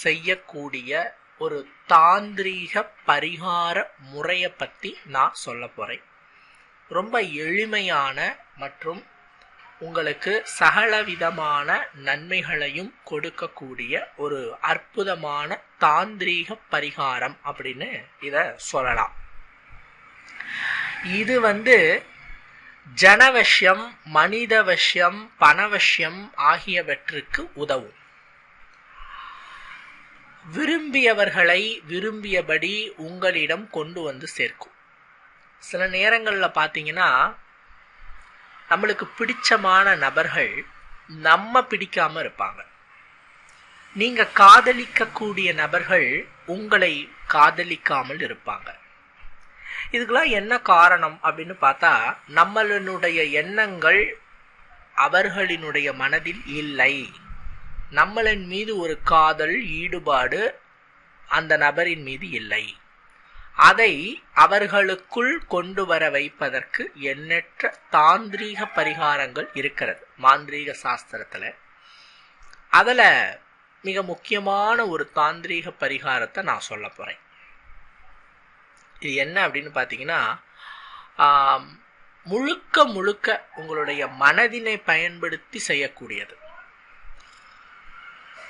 செய்யக்கூடிய ஒரு தாந்திரீக பரிகார முறையை பற்றி நான் சொல்ல போகிறேன் ரொம்ப எளிமையான மற்றும் உங்களுக்கு சகலவிதமான நன்மைகளையும் கொடுக்கக்கூடிய ஒரு அற்புதமான தாந்திரீக பரிகாரம் அப்படின்னு இதை சொல்லலாம். இது வந்து ஜனவசியம் மனிதவசியம் பணவசியம் ஆகியவற்றுக்கு உதவும். விரும்பியவர்களை விரும்பியபடி உங்களிடம் கொண்டு வந்து சேர்க்கும். சில நேரங்களில் பார்த்தீங்கன்னா நம்மளுக்கு பிடிச்சமான நபர்கள் நம்ம பிடிக்காம இருப்பாங்க. நீங்க காதலிக்கக்கூடிய நபர்கள் உங்களை காதலிக்காமல் இருப்பாங்க. இதுக்கெல்லாம் என்ன காரணம் அப்படின்னு பார்த்தா நம்மளுடைய எண்ணங்கள் அவர்களினுடைய மனதில் இல்லை. நம்மளின் மீது ஒரு காதல் ஈடுபாடு அந்த நபரின் மீது இல்லை. அதை அவர்களுக்குள் கொண்டு வர வைப்பதற்கு எண்ணற்ற தாந்திரீக பரிகாரங்கள் இருக்கிறது மாந்திரீக சாஸ்திரத்தில். அதில் மிக முக்கியமான ஒரு தாந்திரீக பரிகாரத்தை நான் சொல்ல போகிறேன் இது என்ன அப்படின்னு பார்த்தீங்கன்னா முழுக்க முழுக்க உங்களுடைய மனதினை பயன்படுத்தி செய்யக்கூடியது.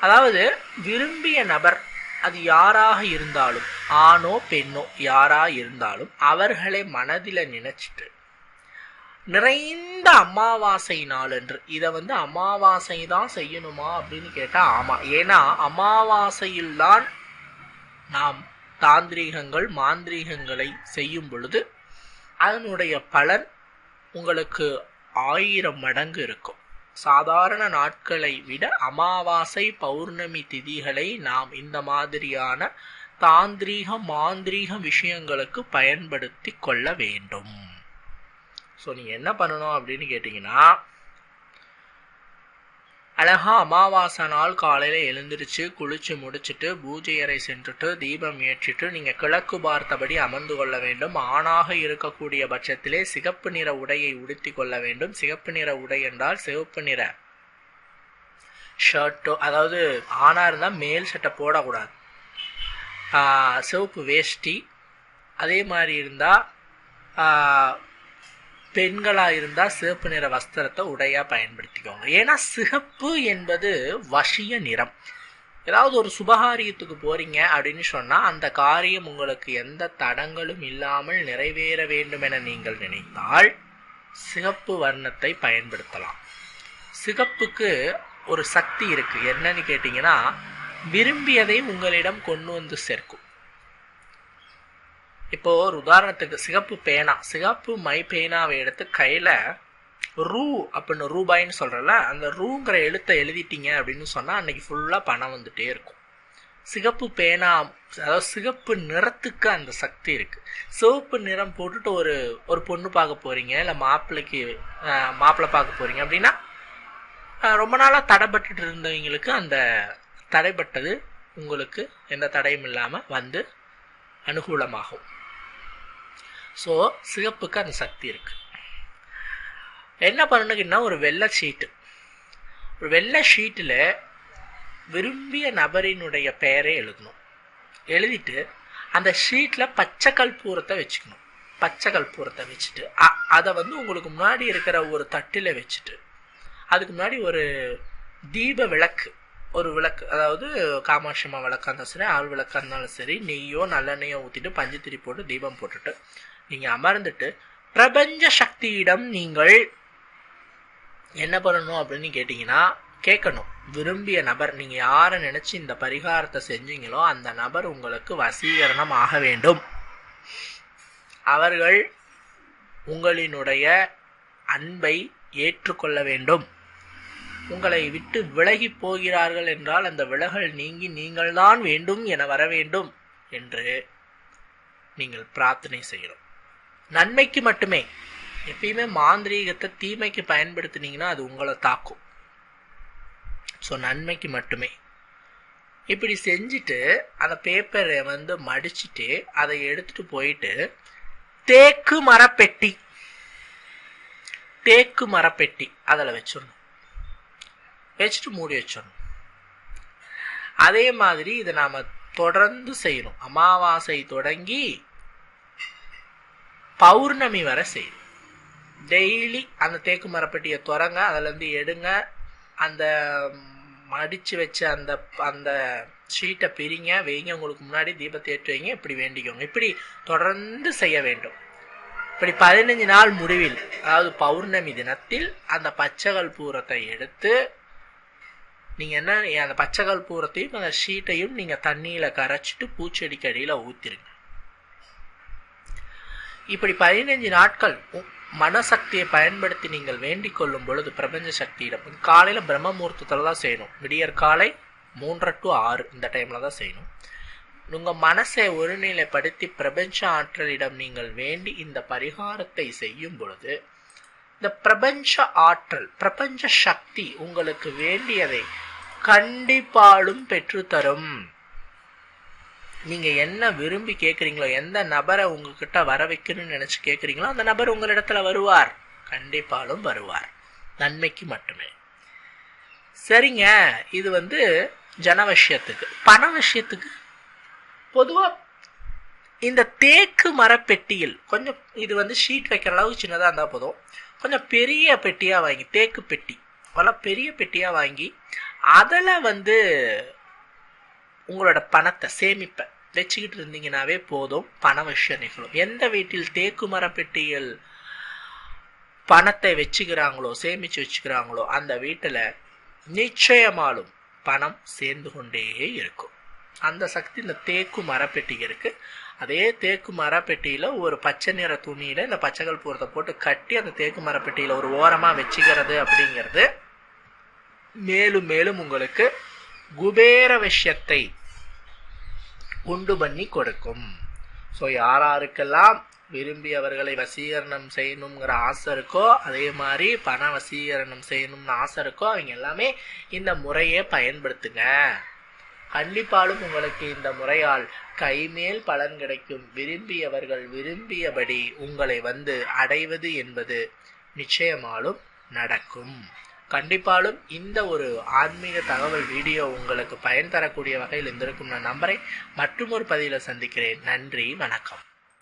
அதாவது விரும்பிய நபர் அது யாராக இருந்தாலும் ஆணோ பெண்ணோ யாரா இருந்தாலும் அவர்களை மனதில் நினைச்சிட்டு நிறைந்த அமாவாசை நாள் என்று இதை வந்து அமாவாசை தான் செய்யணுமா அப்படின்னு கேட்டால் ஆமாம் ஏன்னா அமாவாசையில்தான் நாம் தாந்திரீகங்கள் மாந்திரீகங்களை செய்யும் பொழுது அதனுடைய பலன் உங்களுக்கு ஆயிரம் மடங்கு இருக்கும். சாதாரண நாட்களை விட அமாவாசை பௌர்ணமி திதிகளை நாம் இந்த மாதிரியான தாந்திரீக மாந்திரீக விஷயங்களுக்கு பயன்படுத்தி கொள்ள வேண்டும். ஸோ நீங்கள் என்ன பண்ணணும் அப்படின்னு கேட்டிங்கன்னா அழகா அமாவாசை நாள் காலையில் எழுந்திருச்சு குளிச்சு முடிச்சுட்டு பூஜை அறை சென்றுட்டு தீபம் ஏற்றிட்டு நீங்கள் கிழக்கு பார்த்தபடி அமர்ந்து கொள்ள வேண்டும். ஆணாக இருக்கக்கூடிய பட்சத்திலே சிகப்பு நிற உடையை உடுத்தி கொள்ள வேண்டும். சிகப்பு நிற உடை என்றால் சிவப்பு நிற ஷர்ட்டோ அதாவது ஆணாக இருந்தால் மேல் சட்டை போடக்கூடாது. சிவப்பு வேஷ்டி. அதே மாதிரி இருந்தால் பெண்களாக இருந்தால் சிவப்பு நிற வஸ்திரத்தை உடையாக பயன்படுத்திக்கோங்க. ஏன்னா சிகப்பு என்பது வசிய நிறம். ஏதாவது ஒரு சுபகாரியத்துக்கு போகிறீங்க அப்படின்னு சொன்னால் அந்த காரியம் உங்களுக்கு எந்த தடங்களும் இல்லாமல் நிறைவேற வேண்டும் என நீங்கள் நினைத்தால் சிகப்பு வர்ணத்தை பயன்படுத்தலாம். சிகப்புக்கு ஒரு சக்தி இருக்குது என்னன்னு கேட்டிங்கன்னா விரும்பியதை உங்களிடம் கொண்டு வந்து சேர்க்கும். இப்போ ஒரு உதாரணத்துக்கு சிகப்பு பேனா. சிகப்பு மை பேனாவை எடுத்து கையில ரூ அப்படின்னு ரூபாய்ன்னு சொல்றல அந்த ரூங்கிற எழுத்தை எழுதிட்டீங்க அப்படின்னு சொன்னா அன்னைக்கு ஃபுல்லா பணம் வந்துட்டே இருக்கும். சிகப்பு பேனா அதாவது சிகப்பு நிறத்துக்கு அந்த சக்தி இருக்கு. சிவப்பு நிறம் போட்டுட்டு ஒரு ஒரு பொண்ணு பார்க்க போறீங்க இல்லை மாப்பிள்ளைக்கு மாப்பிள்ளை பார்க்க போறீங்க அப்படின்னா ரொம்ப நாளாக தடைப்பட்டு இருந்தவங்களுக்கு அந்த தடைப்பட்டது உங்களுக்கு எந்த தடையும் இல்லாமல் வந்து அனுகூலமாகும். ஸோ சிகப்புக்கு அந்த சக்தி இருக்குது என்ன பண்ணணுங்கன்னா ஒரு வெள்ளை ஷீட்டு ஒரு வெள்ளை ஷீட்டில் விரும்பிய நபரினுடைய பெயரை எழுதணும். எழுதிட்டு அந்த ஷீட்டில் பச்சை கற்பூரத்தை வச்சுக்கணும். பச்சை கற்பூரத்தை வச்சுட்டு அதை வந்து உங்களுக்கு முன்னாடி இருக்கிற ஒரு தட்டில் வச்சுட்டு அதுக்கு முன்னாடி ஒரு தீப விளக்கு. ஒரு விளக்கு அதாவது காமாட்சியம்மா விளக்காக இருந்தாலும் சரி ஆள் விளக்காக இருந்தாலும் சரி நெய்யோ நல்லெண்ணெயோ ஊற்றிட்டு பஞ்சத்திரி போட்டு தீபம் போட்டுட்டு நீங்கள் அமர்ந்துட்டு பிரபஞ்ச சக்தியிடம் நீங்கள் என்ன பண்ணணும் அப்படின்னு கேட்டிங்கன்னா கேட்கணும். விரும்பிய நபர் நீங்கள் யாரை நினச்சி இந்த பரிகாரத்தை செஞ்சீங்களோ அந்த நபர் உங்களுக்கு வசீகரணம் ஆக வேண்டும். அவர்கள் உங்களினுடைய அன்பை ஏற்றுக்கொள்ள வேண்டும். உங்களை விட்டு விலகி போகிறார்கள் என்றால் அந்த விலகல் நீங்கி நீங்கள்தான் வேண்டும் என வர வேண்டும் என்று நீங்கள் பிரார்த்தனை செய்யணும். நன்மைக்கு மட்டுமே. எப்பயுமே மாந்திரீகத்தை தீமைக்கு பயன்படுத்தினீங்கன்னா அது உங்களை தாக்கும். ஸோ நன்மைக்கு மட்டுமே. இப்படி செஞ்சுட்டு அந்த பேப்பரை வந்து மடிச்சுட்டு அதை எடுத்துட்டு போயிட்டு தேக்கு மரப்பெட்டி. தேக்கு மரப்பெட்டி அதில் வச்சிடணும். வச்சுட்டு மூடி வச்சிடணும். அதே மாதிரி இதை நாம் தொடர்ந்து செய்யணும். அமாவாசை தொடங்கி பௌர்ணமி வரை செய்யணும். டெய்லி அந்த தேக்கு மரப்பெட்டியை திறங்க அதுலேருந்து எடுங்க. அந்த மடித்து வச்ச அந்த அந்த ஷீட்டை பிரிங்க வைங்க. உங்களுக்கு முன்னாடி தீபத்தை ஏற்றி வைங்க. இப்படி வேண்டிக்கோங்க. இப்படி தொடர்ந்து செய்ய வேண்டும். இப்படி பதினஞ்சு நாள் முடிவில் அதாவது பௌர்ணமி தினத்தில் அந்த பச்சைகள் பூரத்தை எடுத்து நீங்கள் என்ன அந்த பச்சைக்கால் பூரத்தையும் அந்த ஷீட்டையும் நீங்கள் தண்ணியில் கரைச்சிட்டு பூச்செடிக்கு அடியில் ஊற்றிருங்க இப்படி பதினஞ்சு நாட்கள் மனசக்தியை பயன்படுத்தி நீங்கள் வேண்டிக் கொள்ளும் பொழுது பிரபஞ்ச சக்தியிடம் காலையில் பிரம்ம முகூர்த்தத்தில் தான் செய்யணும். விடியற் காலை மூன்றரை டு ஆறு இந்த டைமில் தான் செய்யணும். உங்கள் மனசை ஒருநிலைப்படுத்தி பிரபஞ்ச ஆற்றலிடம் நீங்கள் வேண்டி இந்த பரிகாரத்தை செய்யும் பொழுது இந்த பிரபஞ்ச ஆற்றல் பிரபஞ்ச சக்தி உங்களுக்கு வேண்டியதை கண்டிப்பாலும் பெற்றுத்தரும். நீங்க என்ன விரும்பி கேட்குறீங்களோ எந்த நபரை உங்ககிட்ட வர வைக்கணும்னு நினைச்சு கேட்குறீங்களோ அந்த நபர் உங்களிடத்துல வருவார். கண்டிப்பாலும் வருவார். நன்மைக்கு மட்டுமே. சரிங்க. இது வந்து ஜன விஷயத்துக்கு பண விஷயத்துக்கு பொதுவாக இந்த தேக்கு மரப்பெட்டியில் கொஞ்சம் இது வந்து ஷீட் வைக்கிற அளவுக்கு சின்னதாக இருந்தால் போதும். கொஞ்சம் பெரிய பெட்டியாக வாங்கி தேக்கு பெட்டி. நல்லா பெரிய பெட்டியாக வாங்கி அதில் வந்து உங்களோட பணத்தை சேமிப்பை. வச்சுக்கிட்டு இருந்தீங்கனாவே போதும். பண விஷயம் நிகழும். எந்த வீட்டில் தேக்கு மரப்பெட்டியில் பணத்தை வச்சுக்கிறாங்களோ சேமித்து வச்சுக்கிறாங்களோ அந்த வீட்டில் நிச்சயமாலும் பணம் சேர்ந்து கொண்டே இருக்கும். அந்த சக்தி இந்த தேக்கு மரப்பெட்டி இருக்குது அதே தேக்கு மரப்பெட்டியில் ஒரு பச்சை நிற துணியில் இந்த பச்சைகள் பூரத்தை போட்டு கட்டி அந்த தேக்கு மரப்பெட்டியில் ஒரு ஓரமாக வச்சுக்கிறது அப்படிங்கிறது மேலும் மேலும் உங்களுக்கு குபேர விஷயத்தை உண்டு பண்ணி கொடுக்கும். ஸோ யாராருக்கெல்லாம் விரும்பி அவர்களை வசீகரணம் செய்யணுங்கிற ஆசை இருக்கோ அதே மாதிரி பண வசீகரணம் செய்யணும்னு ஆசை இருக்கோ அவங்க எல்லாமே இந்த முறையை பயன்படுத்துங்க. கண்டிப்பாலும் உங்களுக்கு இந்த முறையால் கைமேல் பலன் கிடைக்கும். விரும்பியவர்கள் விரும்பியபடி உங்களை வந்து அடைவது என்பது நிச்சயமாலும் நடக்கும். கண்டிப்பாலும் இந்த ஒரு ஆன்மீக தகவல் வீடியோ உங்களுக்கு பயன் தரக்கூடிய வகையில் இருந்திருக்கும் நான் நம்பரை மற்றும் ஒரு பதிவில் சந்திக்கிறேன். நன்றி வணக்கம்.